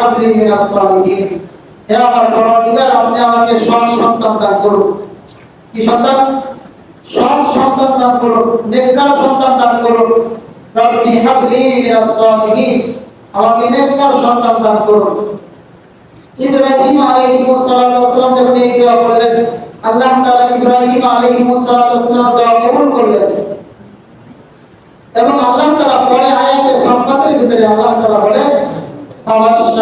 ইব্রাহিম আল্লাহ এবং আল্লাহ তাআলা পরে আয়াতে সম্পাদের ভিতরে আল্লাহ তাআলা হালিম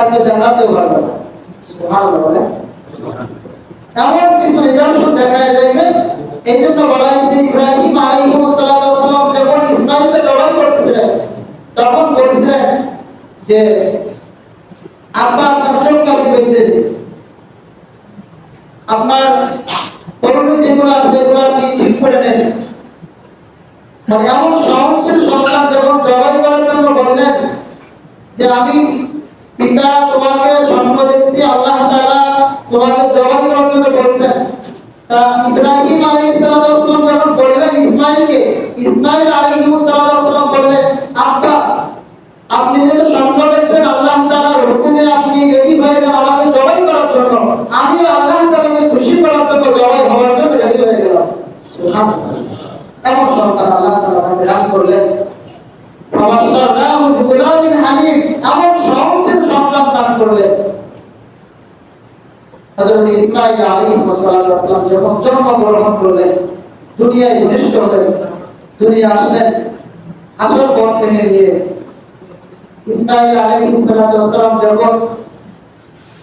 না আর কেউ দেখাতেও পারবে না। সুবহানাল্লাহ এমন কিছু নিদর্শন দেখা যাবে এই জন্য বলা হয়েছে ইব্রাহিম আলাইহিসসালাম যখন ইসমাইলকে জবাই করছিলেন, তখন বলেছিলেন যে আব্বা আপনার চোখকে আপনি আপনার করণীয় যেগুলো আছে সেগুলো আপনি ঠিক করে নেন। মানে এমন সহনশীল সন্তান যখন জবাই করার জন্য বললেন যে, আমি তোমাকে জবাই করার বলছেন তা ইব্রাহিম আলাইহিস সালাম যখন বললেন ইসমাইলকে, ইসমাইল আলাইহিস সালাম বললেন, আব্বা, আপনি যেহেতু স্বপ্ন দেখছেন আল্লাহ তাআলার হুকুমে আপনি রেডি হয়ে যান আমাকে জবাই করার জন্য, আমিও আল্লাহ তাআলাকে খুশি করার জন্য জবাই হওয়ার জন্য রেডি হয়ে গেলাম। এমন সন্তান আল্লাহ তাআলা তাকে দান করলেন। ফাবাশশারনাহু বিগুলামিন হালিম, এমন সহনশীল সন্তান দান করলেন। হযরত ইসমাঈল আলাইহিস সালাম যখন জন্মগ্রহণ করলেন দুনিয়ায় ভূমিষ্ঠ হলেন দুনিয়া আসলেন আসার পর থেকে নিয়ে ইসমাঈল আলাইহিস সালাম যখন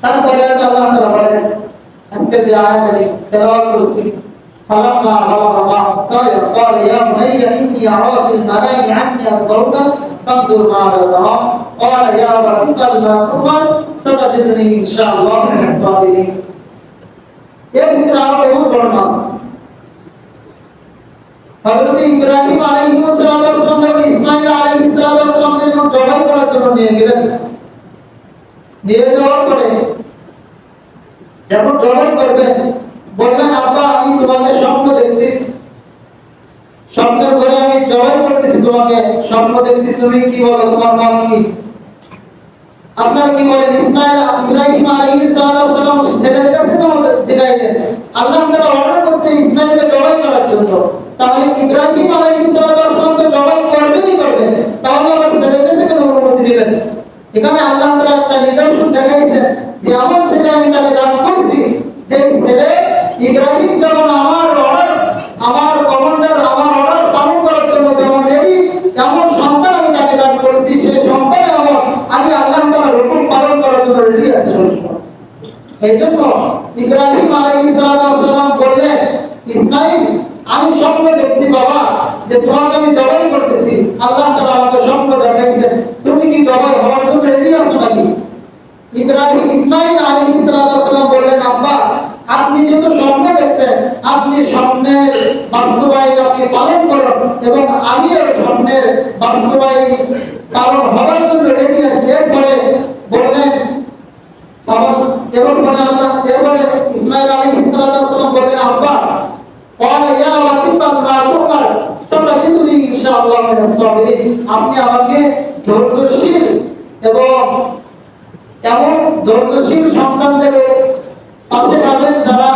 তারপরে আল্লাহ তাআলা বলেন আজকে যে আয়াতটি তেলাওয়াত করেছি فلما بلغ معه السعي قال يا بني اني ارى في المنام عني اذكرك فانظر ماذا ترى قال يا ابت افعل ما تؤمر ستجدني ان شاء الله من الصابرين এর ভিতরে আরও বহু ঘটনা হযরত ইব্রাহিম আলাইহিস সালাম যখন ইসমাঈল আলাইহিস সালামকে যখন জবাই করার জন্য নিয়ে গেলেন নিয়ে যাওয়ার পরে যখন জবাই করবেন বললেন আব্বা আমি তোমাকে স্বপ্ন দেখছি স্বপ্নের ঘরে আমি জবাই করতেছি তোমাকে স্বপ্ন দেখছি তুমি কি বলো তোমার নাম কি আপনারা কি বলেন ইসমাইল ইব্রাহিম আলাইহিস সালাম ছেলের কাছে তো জিগাইলেন আল্লাহ তাআলা অর্ডার করছে ইসমাইলকে জবাই করার জন্য। তাহলে ইব্রাহিম আলাইহিস সালাম তো জবাই করবেনই করবেন? তাহলে আবার ছেলের কাছে কেন অনুমতি দিলেন এখানে আল্লাহ তাআলা একটা নিদর্শন দেখাইছেন যে আমার ছেলে আমি তাকে দান করেছি যে ছেলে ইব্রাহিম যেমন আমার অর্ডার আমার কমান্ডার আমার অর্ডার পালন করার জন্য যেমন রেডি তেমন সন্তান আমি তাকে দান করেছি সেই সন্তান আমার আমি আল্লাহ তাআলার হুকুম পালন করার জন্য রেডি আছি সবসময় এই জন্য ইব্রাহিম আলাইহিস সালাম বললেন, ইসমাইল, আমি স্বপ্ন দেখছি বাবা যে তোমাকে আমি জবাই করতেছি। আল্লাহ তাআলা আমাকে স্বপ্ন দেখাইছেন। তুমি কি জবাই হওয়ার জন্য রেডি আছো নাকি? ইব্রাহিম, ইসমাইল আলাইহিস সালাম বললেন, আব্বা, আপনি যেহেতু স্বপ্ন দেখছেন, আপনি স্বপ্নের বাস্তবায়ন আপনি পালন করুন এবং আমিও স্বপ্নের বাস্তবায়ন পালন হওয়ার জন্য রেডি আছি। এরপরে বললেন এবং আল্লাহ এরপরে ইসমাইল আলী ইসলাম আব্বা আপনি আমাকে ধৈর্যশীল এবং এমন ধৈর্যশীল সন্তানদের পাশে পাবেন যারা